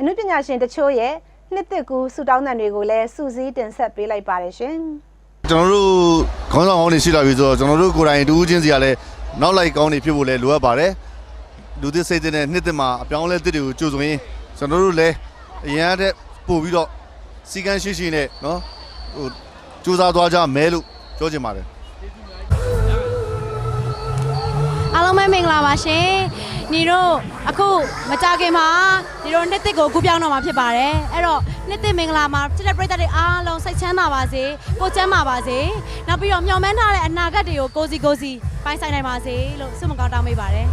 အနုပညာရှင်တချို့ရဲ့နှစ်သက်ကူဆူတောင်းတန်တွေကိုလည်းစူးစီးတင်ဆက်ပေးလိုက်ပါတယ်ရှင်ကျွန်တော်တို့ခေါင်းဆောင်ကောင်းတွေရှိလာပြီဆိုတော့ကျွန်တော်တို့ကိုယ်တိုင်တူးချင်းစီကလည်းနောက်လိုက်ကောင်းတွေဖြစ်ဖို့လည်းလိုအပ်ပါတယ်လူသစ်စိတ်တဲ့နှစ်သက်မှာအပြောင်းအလဲတစ်တွေကိုကြိုဆိုရင်ကျွန်တော်တို့လည်းအရင်ကတည်းကပို့ပြီးတော့စီကန်းရှိရှိနဲ့နော်ဟိုစူးစမ်းသွားကြမဲလို့ပြောချင်ပါတယ်အားလုံးပဲမင်္ဂလာပါရှင် ညီတို့အခုမကြခင်မှာညီတို့နှစ်တစ်ကိုကူးပြောင်းတော့မှာဖြစ်ပါတယ်အဲ့တော့နှစ်တစ်မင်္ဂလာမှာချစ်တဲ့ပရိသတ်တွေအားလုံးစိတ်ချမ်းသာပါစေကိုယ်ချမ်းသာပါစေနောက်ပြီးတော့မျှော်မှန်းထားတဲ့အနာဂတ်တွေကိုကိုစီကိုစီပိုင်ဆိုင်နိုင်ပါစေလို့ဆုမကောင်းတောင်းပေးပါတယ်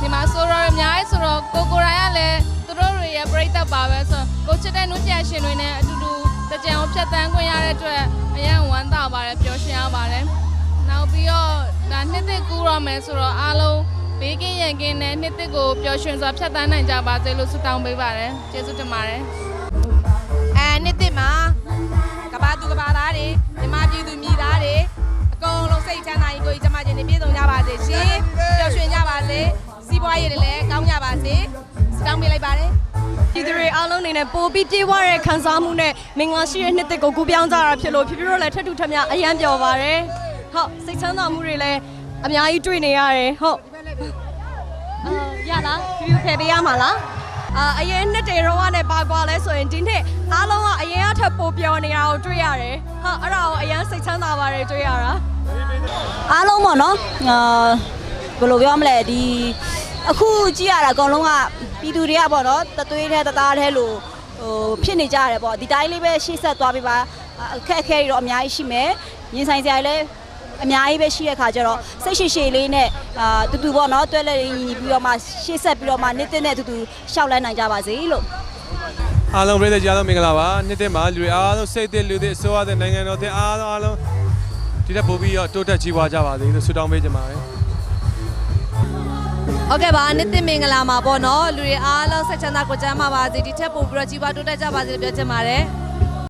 ဒီမှာဆိုတော့အများကြီးဆိုတော့ကိုကိုရိုင်းကလည်းသူတို့တွေရဲ့ပြိသက်ပါပဲဆိုတော့ကိုချစ်တဲ့နုကြံရှင်တွေနဲ့အတူတူတကြံကိုဖြတ်တန်းခွင့်ရတဲ့အတွက်အရန်ဝမ်းသာပါတယ်ပျော်ရွှင်ရပါတယ်နောက်ပြီးတော့ဒါနှစ်သက်ကူးရမယ်ဆိုတော့အားလုံး ဘေးကင်းရန်ကင်းနဲ့နှစ်သက်ကိုပျော်ရွှင်စွာဖြတ်တန်းနိုင်ကြပါစေလို့ဆုတောင်းပေးပါတယ်ကျေးဇူးတင်ပါတယ်အဲနှစ်တစ်မှာကဘာသူကဘာသားတွေမြမပြည်သူပြည်သားတွေအကုန်လုံးစိတ်ချမ်းသာရင်ကိုယ်ကြီးကျမချင်းတွေပြည့်စုံကြပါစေရှင်ပျော်ရွှင်ကြပါစေစီးပွားရေးတွေလည်းကောင်းကြပါစေစတောင်းပေးလိုက်ပါတယ်ဒီတွေအားလုံးနေနဲ့ပိုပြီးပြေဝတဲ့ခံစားမှုနဲ့မင်္ဂလာရှိတဲ့နှစ်တစ်ကိုကူးပြောင်းကြတာဖြစ်လို့ဖြစ်ဖြစ်တော့လည်းထပ်တူထပ်မြအရန်ပျော်ပါတယ်ဟုတ်စိတ်ချမ်းသာမှုတွေလည်းအများကြီးတွေ့နေရတယ်ဟုတ် အာရလားဖြူဖြူဖယ်ပေးရမှာလားအာအရင်နှစ်တေတော့ကနဲ့ပါကွာလဲဆိုရင်ဒီနှစ်အားလုံးကအရင်ကထပ်ပိုပျော်နေတာကိုတွေ့ရတယ်ဟုတ်အဲ့ဒါကိုအရင်စိတ်ချမ်းသာပါတယ်တွေ့ရတာအားလုံးပေါ့နော်အာဘယ်လိုပြောမလဲဒီအခုကြည့်ရတာအကုန်လုံးကပြည်သူတွေကပေါ့နော်တသွေးထဲတသားထဲလို့ဟိုဖြစ်နေကြရတယ်ပေါ့ဒီတိုင်းလေးပဲရှေ့ဆက်သွားပြီးပါအခက်အခဲတွေတော့အများကြီးရှိမယ်ရင်ဆိုင်စရာတွေလည်း အများကြီးပဲရှိတဲ့ခါကျတော့စိတ်ရှိရှိလေးနဲ့အာတူတူပေါ့နော်တွဲလက်ရင်းညီညီပြီးတော့မှရှေ့ဆက်ပြီးတော့မှနေတဲ့နဲ့တူတူရှောက်လန်းနိုင်ကြပါစေလို့အားလုံးပြည်သက်ကြားလုံးမင်္ဂလာပါနှစ်သက်မှာလူတွေအားလုံးစိတ်သက်လူတွေအစိုးရတဲ့နိုင်ငံတော်တဲ့အားလုံးအားလုံးဒီတက်ပို့ပြီးတော့တိုးတက်ကြီးပွားကြပါစေလို့ဆုတောင်းပေးကြပါတယ်ဟုတ်ကဲ့ပါနှစ်တစ်မင်္ဂလာမှာပေါ့နော်လူတွေအားလုံးဆက်ချမ်းသာကိုကျမ်းပါပါစေဒီထက်ပိုပြီးတော့ကြီးပွားတိုးတက်ကြပါစေလို့ပြောချင်ပါတယ်